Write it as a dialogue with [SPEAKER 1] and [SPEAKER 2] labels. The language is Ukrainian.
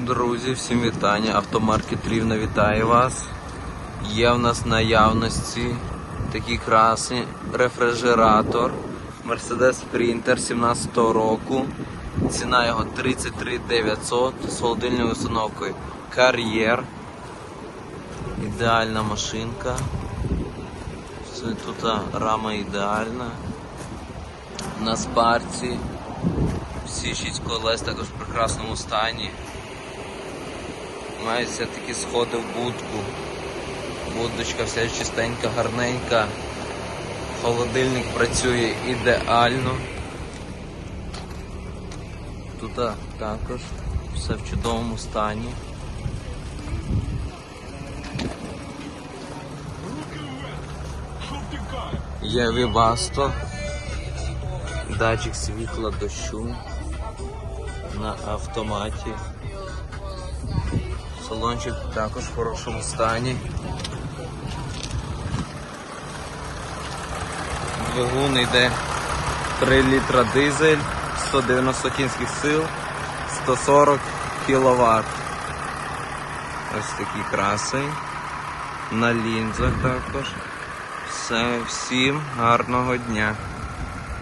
[SPEAKER 1] Друзі, всім вітання. Автомаркет Рівна вітає вас. Є в нас наявності такі красні рефрижератор Mercedes Sprinter 17 року. Ціна його 33 900 з холодильною установкою Кар'єр. Ідеальна машинка. Тут рама ідеальна. На спарці. Всі шість колес також в прекрасному стані. Маються такі сходи в будку. Будочка вся чистенька, гарненька. Холодильник працює ідеально. Тут також все в чудовому стані. Є Вібасто, датчик світла дощу на автоматі. Салончик також в хорошому стані. Двигун йде 3 літра дизель, 190 кінських сил, 140 кВт. Ось такий красень. На лінзах також. Все, всім гарного дня.